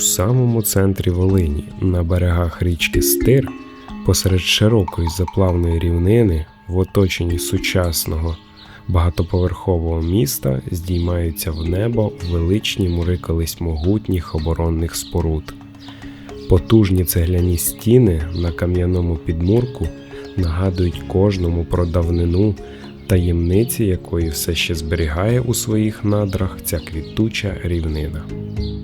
самому центрі Волині, на берегах річки Стир, посеред широкої заплавної рівнини, в оточенні сучасного багатоповерхового міста, здіймаються в небо величні мури колись могутніх оборонних споруд. Потужні цегляні стіни на кам'яному підмурку нагадують кожному про давнину, таємниці якої все ще зберігає у своїх надрах ця квітуча рівнина.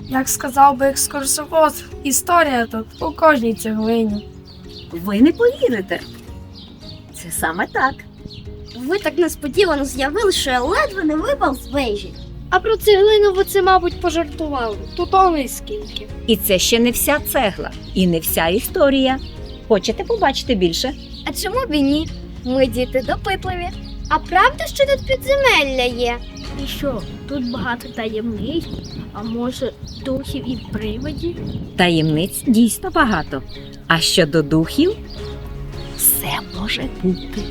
Як сказав би екскурсовод, історія тут у кожній цеглині. Ви не повірите. Це саме так. Ви так несподівано з'явили, що я ледве не випав з вежі. А про цеглину ви це, мабуть, пожартували. Тут он скільки. І це ще не вся цегла, і не вся історія. Хочете побачити більше? А чому б і ні? Ми діти допитливі. А правда, що тут підземелля є? І що, тут багато таємниць, а може духів і привидів? Таємниць дійсно багато. А щодо духів, все може бути.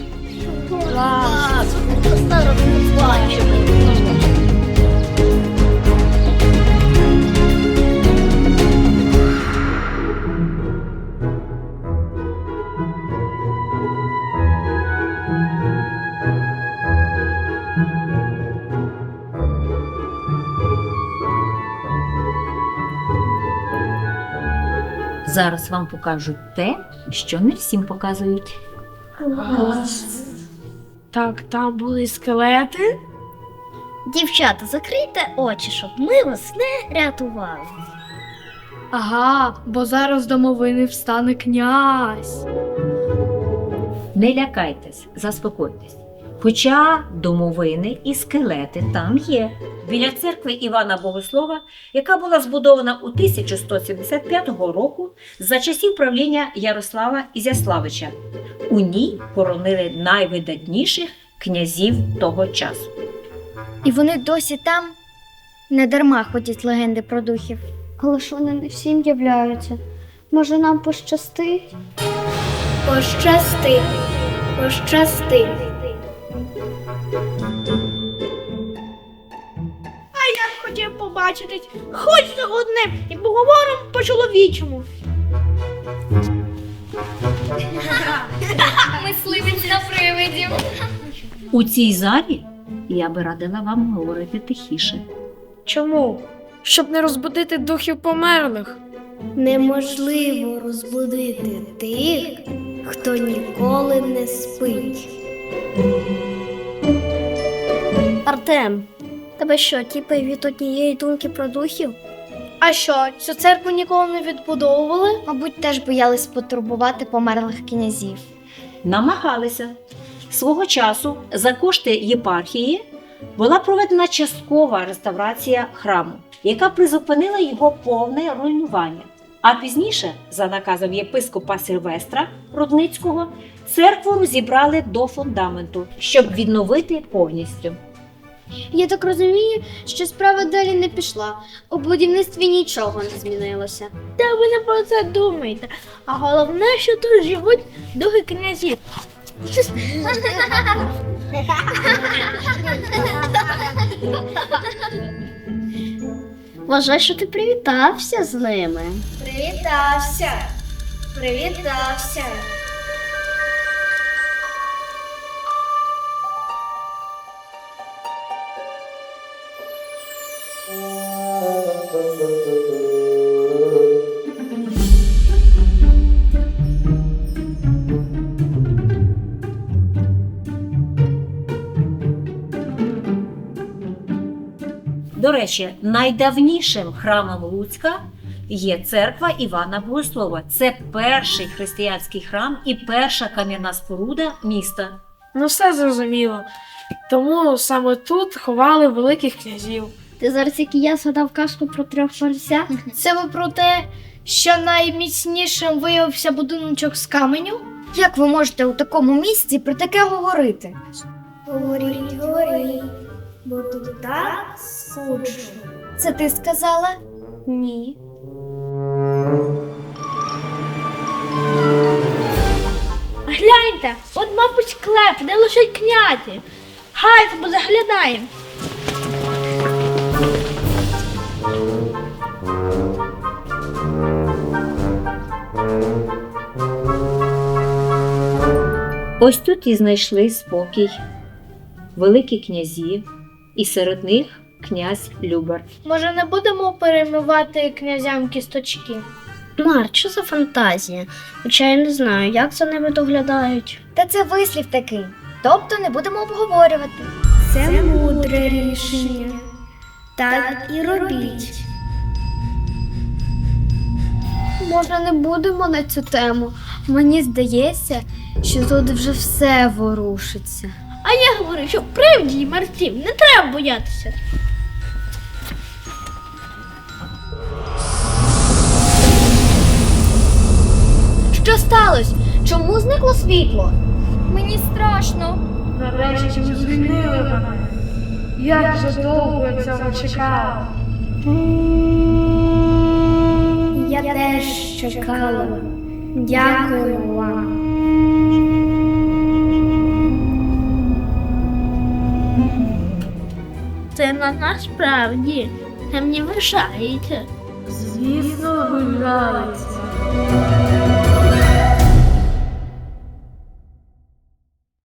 Зараз вам покажуть те, що не всім показують. Так, там були скелети. Дівчата, закрийте очі, щоб ми вас не рятували. Ага, бо зараз домовини встане князь. Не лякайтесь, заспокойтесь. Хоча домовини і скелети там є. Біля церкви Івана Богослова, яка була збудована у 1175 року за часів правління Ярослава Ізяславича. У ній хоронили найвидатніших князів того часу. І вони досі там не дарма ходять легенди про духів. Але ж вони не всім являються. Може, нам пощастить? Пощасти, пощасти. Хотів побачити хоч за одне і поговоримо по-чоловічому. Мисливець на привидів. У цій залі я би радила вам говорити тихіше. Чому? Щоб не розбудити духів померлих. Неможливо розбудити тих, хто ніколи не спить. Артем, тебе що, тіпи від однієї думки про духів? А що, цю церкву ніколи не відбудовували? Мабуть, теж боялись потурбувати померлих князів. намагалися. Свого часу за кошти єпархії була проведена часткова реставрація храму, яка призупинила його повне руйнування. А пізніше, за наказом єпископа Сильвестра Рудницького, церкву розібрали до фундаменту, щоб відновити повністю. Я так розумію, що справа далі не пішла. У будівництві нічого не змінилося. Та ви не про це думаєте. А головне, що тут живуть духи князів. Вважай, що ти привітався з ними. Привітався. Привітався. До речі, найдавнішим храмом Луцька є церква Івана Богослова. Це перший християнський храм і перша кам'яна споруда міста. Ну все зрозуміло. Тому саме тут ховали великих князів. Ти зараз як і я згадав казку про трьох поросят? Це ви про те, що найміцнішим виявився будиночок з каменю? Як ви можете у такому місці про таке говорити? Говоріть, говоріть, бо тут так скучно. Це ти сказала? Ні. Гляньте, от, мабуть, клеп, Не лишить княті. Гайд, бо заглядаємо. Ось тут і знайшли спокій, великі князі і серед них князь Любар. Може, не будемо перемивати князям кісточки? Марк, що за фантазія? Хоча я не знаю, як за ними доглядають. Та це вислів такий. Тобто не будемо обговорювати. Це мудре рішення. Так і робіть. Може, не будемо на цю тему. Мені здається, що тут вже все ворушиться. А я говорю, що привді і мертвів не треба боятися. Що сталося? Чому зникло світло? Мені страшно. Нарешті ви звільнили мене. Як же довго цього чекала. Я теж чекала. Дякую вам. сина насправді. Та мені вишається. Звісно, виграється.